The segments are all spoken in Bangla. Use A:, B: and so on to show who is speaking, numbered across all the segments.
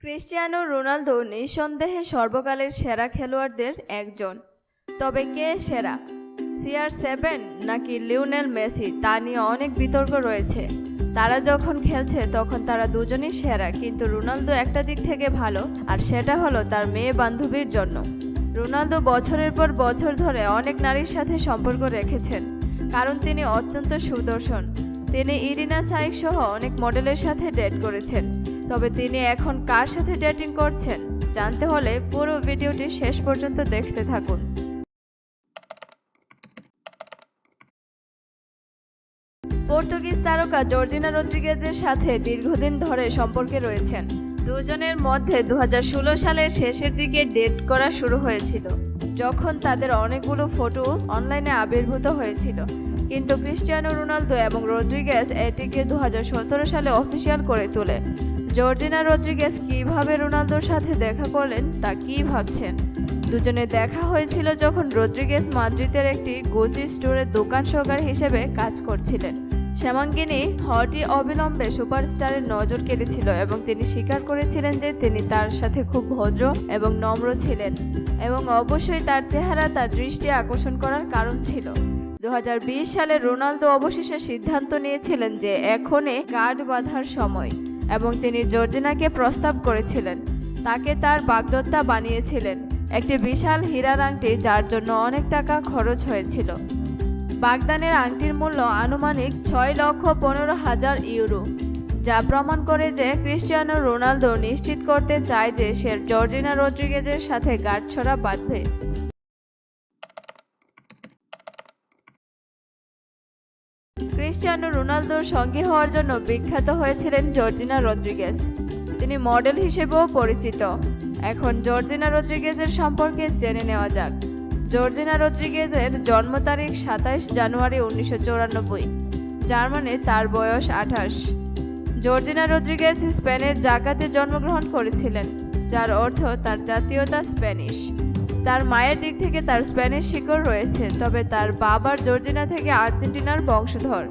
A: ক্রিস্টিয়ানো রোনালদো নিঃসন্দেহে সর্বকালের সেরা খেলোয়াড়দের একজন। তবে কে সেরা? সিআর সেভেন নাকি লিওনেল মেসি? তা নিয়ে অনেক বিতর্ক রয়েছে। তারা যখন খেলছে, তখন তারা দুজনই সেরা, কিন্তু রোনালদো একটা দিক থেকে ভালো, আর সেটা হলো তার মেয়ে বান্ধবীর জন্য। রোনালদো বছরের পর বছর ধরে অনেক নারীর সাথে সম্পর্ক রেখেছেন, কারণ তিনি অত্যন্ত সুদর্শন। তিনি ইরিনা সাইক সহ অনেক মডেলের সাথে ডেট করেছেন। তবে তিনি এখন কার সাথে ডেটিং করছেন, জানতে হলে পুরো ভিডিওটি শেষ পর্যন্ত দেখতে থাকুন। পর্তুগিজ তারকা জর্জিনা রদ্রিগেজের সাথে দীর্ঘদিন ধরে সম্পর্কে রয়েছেন। দুজনের মধ্যে দু হাজার ষোলো সালের শেষের দিকে ডেট করা শুরু হয়েছিল, যখন তাদের অনেকগুলো ফটো অনলাইনে আবির্ভূত হয়েছিল। কিন্তু ক্রিস্টিয়ানো রোনালদো এবং রদ্রিগেজ এটিকে দু হাজার সতেরো সালে অফিসিয়াল করে তোলে। জর্জিনা রদ্রিগেজ কীভাবে রোনালদোর সাথে দেখা করলেন তা কি ভাবছেন? দুজনে দেখা হয়েছিল যখন রদ্রিগেস মাদ্রিদের একটি গোচি স্টোরে দোকান সহকারী হিসেবে কাজ করছিলেন। শ্যামাঙ্গিনী হটি অবিলম্বে সুপারস্টারের নজর কেড়েছিল এবং তিনি স্বীকার করেছিলেন যে তিনি তার সাথে খুব ভদ্র এবং নম্র ছিলেন এবং অবশ্যই তার চেহারা তার দৃষ্টি আকর্ষণ করার কারণ ছিল। দু হাজার বিশ সালে রোনালদো অবশেষে সিদ্ধান্ত নিয়েছিলেন যে এখনই গার্ড বাঁধার সময় এবং তিনি জর্জিনাকে প্রস্তাব করেছিলেন। তাকে তার বাগদত্তা বানিয়েছিলেন। একটি বিশাল হীরার আংটি যার জন্য অনেক টাকা খরচ হয়েছিল। বাগদানের আংটির মূল্য আনুমানিক ছয় লক্ষ পনেরো হাজার ইউরো, যা প্রমাণ করে যে ক্রিস্টিয়ানো রোনালদো নিশ্চিত করতে চায় যে সে জর্জিনা রদ্রিগেজের সাথে গাঁটছড়া বাঁধবে। ক্রিস্টিয়ানো রোনালদোর সঙ্গী হওয়ার জন্য বিখ্যাত হয়েছিলেন জর্জিনা রদ্রিগেজ। তিনি মডেল হিসেবেও পরিচিত। এখন জর্জিনা রদ্রিগেজের সম্পর্কে জেনে নেওয়া যাক। জর্জিনা রদ্রিগেজের জন্ম তারিখ সাতাইশ জানুয়ারি উনিশশো চৌরানব্বই যার মানে তার বয়স আঠাশ। জর্জিনা রদ্রিগেজ স্পেনের জাকাতে জন্মগ্রহণ করেছিলেন, যার অর্থ তার জাতীয়তা স্প্যানিশ। তার মায়ের দিক থেকে তার স্প্যানিশ শিকড় রয়েছে, তবে তার বাবার জর্জিনা থেকে আর্জেন্টিনার বংশধর।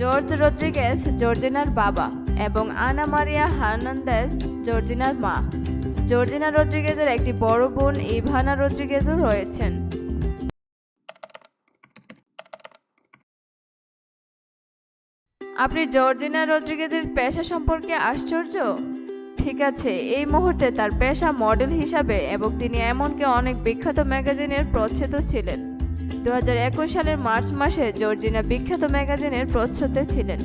A: জর্জ রদ্রিগেজ জর্জিনার বাবা এবং আনা মারিয়া হার্নান্দেস জর্জিনার মা। জর্জিনা রদ্রিগেজের একটি বড় বোন ইভানা রদ্রিগেজও রয়েছেন। আপনি জর্জিনা রদ্রিগেজের পেশা সম্পর্কে আশ্চর্য? ঠিক আছে, এই মুহূর্তে তার পেশা মডেল হিসাবে এবং তিনি এমনকি অনেক বিখ্যাত ম্যাগাজিনের প্রচ্ছেদও ছিলেন। দু হাজার একুশ সালের মার্চ মাসে জর্জিনা বিখ্যাত ম্যাগাজিনের প্রচ্ছদে ছিলেন।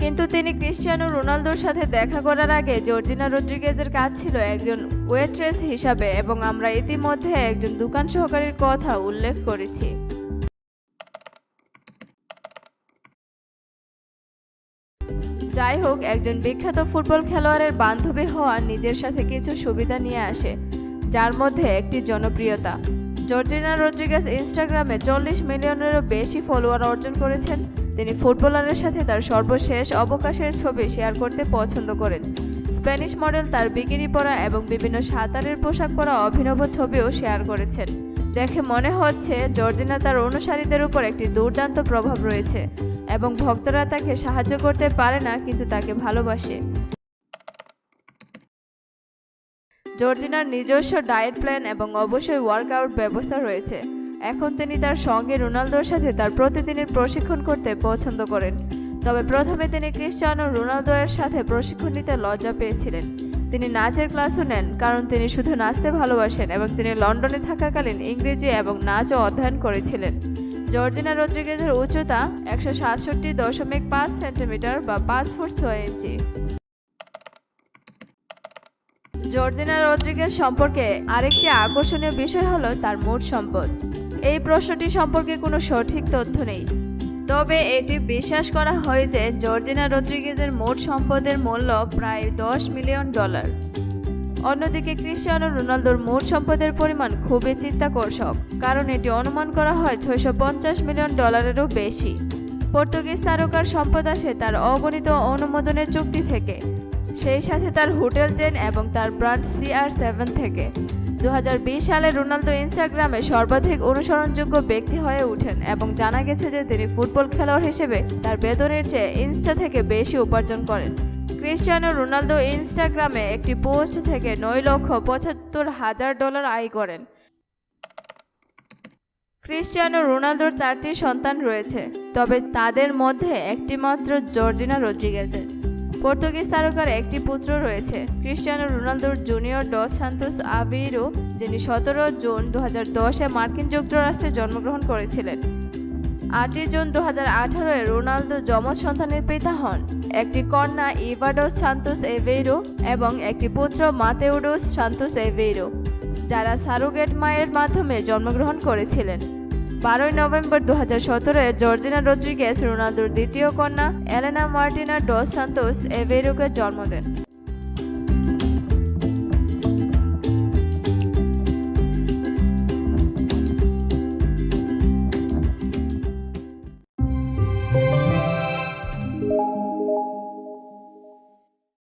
A: কিন্তু তিনি ক্রিস্টিয়ানো রোনালদোর সাথে দেখা করার আগে জর্জিনা রদ্রিগেজের কাজ ছিল একজন ওয়েট্রেস হিসাবে এবং আমরা ইতিমধ্যে একজন দোকান সহকারীর কথা উল্লেখ করেছি। যাই হোক, একজন বিখ্যাত ফুটবল খেলোয়াড়ের বান্ধবী হওয়া নিজের সাথে কিছু সুবিধা নিয়ে আসে, যার মধ্যে একটি জনপ্রিয়তা। জর্জিনা রদ্রিগেজ ইনস্টাগ্রামে চল্লিশ মিলিয়নেরও বেশি ফলোয়ার অর্জন করেছেন। তিনি ফুটবলারের সাথে তার সর্বশেষ অবকাশের ছবি শেয়ার করতে পছন্দ করেন। স্প্যানিশ মডেল তার বিকিনি পরা এবং বিভিন্ন সাঁতারের পোশাক পরা অভিনব ছবিও শেয়ার করেছেন। দেখে মনে হচ্ছে, জর্জিনা তার অনুসারীদের উপর একটি দুর্দান্ত প্রভাব রয়েছে। এবং ভক্তরা তাকে সাহায্য করতে পারে না, কিন্তু তাকে ভালোবাসে। জর্জিনার নিজস্ব ডায়েট প্ল্যান এবং অবশ্যই ওয়ার্কআউট ব্যবস্থা রয়েছে। এখন তিনি তার সঙ্গে রোনালদোর সাথে তার প্রতিদিনের প্রশিক্ষণ করতে পছন্দ করেন। তবে প্রথমে তিনি ক্রিস্টিয়ানো রোনালদো এর সাথে প্রশিক্ষণ নিতে লজ্জা পেয়েছিলেন। তিনি নাচের ক্লাসও নেন, কারণ তিনি শুধু নাচতে ভালোবাসেন এবং তিনি লন্ডনে থাকাকালীন ইংরেজি এবং নাচও অধ্যয়ন করেছিলেন। জর্জিনা রদ্রিগেজের উচ্চতা একশো সাতষট্টি দশমিক পাঁচ সেন্টিমিটার বা পাঁচ ফুট ছয় ইঞ্চি। জর্জিনা রদ্রিগেজ সম্পর্কে আরেকটি আকর্ষণীয় বিষয় হলো তার মোট সম্পদ। এই প্রশ্নটি সম্পর্কে কোনো সঠিক তথ্য নেই। তবে এটি বিশ্বাস করা হয় যে জর্জিনা রদ্রিগেজের মোট সম্পদের মূল্য প্রায় দশ মিলিয়ন ডলার। অন্যদিকে ক্রিস্টিয়ানো রোনালদোর মোট সম্পদের পরিমাণ খুবই চিত্তাকর্ষক কারণ এটি অনুমান করা হয় ছয়শো পঞ্চাশ মিলিয়ন ডলারেরও বেশি। পর্তুগিজ তারকার সম্পদ আসে তার অগণিত অনুমোদনের চুক্তি থেকে, সেই সাথে তার হোটেল চেন এবং তার ব্র্যান্ড সিআর সেভেন থেকে। দু হাজার বিশ সালে রোনালদো ইনস্টাগ্রামে সর্বাধিক অনুসরণযোগ্য ব্যক্তি হয়ে ওঠেন এবং জানা গেছে যে তিনি ফুটবল খেলোয়াড় হিসেবে তার বেতনের চেয়ে ইনস্টা থেকে বেশি উপার্জন করেন। ক্রিস্টিয়ানো রোনালদো ইনস্টাগ্রামে একটি পোস্ট থেকে নয় লক্ষ পঁচাত্তর হাজার ডলার আয় করেন। ক্রিস্টিয়ানো রোনালদোর চারটি সন্তান রয়েছে, তবে তাদের মধ্যে একটি মাত্র জর্জিনা রদ্রিগেজের পর্তুগিজ তারকার একটি পুত্র রয়েছে ক্রিস্টিয়ানো রোনালদোর জুনিয়র ডস সান্তোস আভিরো, যিনি সতেরো জুন দু মার্কিন যুক্তরাষ্ট্রে জন্মগ্রহণ করেছিলেন। আটই জুন দু হাজার আঠারোয় রোনালদো যমজ সন্তানের পিতা হন। একটি কন্যা ইভাডোস সান্তোস এভেইরো এবং একটি পুত্র মাতেউডোস সান্তোস এভেইরো, যারা সারোগেট মায়ের মাধ্যমে জন্মগ্রহণ করেছিলেন। বারোই নভেম্বর দু হাজার সতেরোয় জর্জিনা রদ্রিগেস রোনালদোর দ্বিতীয় কন্যা এলেনা মার্টিনা ডস সান্তোস এভেইরোকে জন্ম দেন।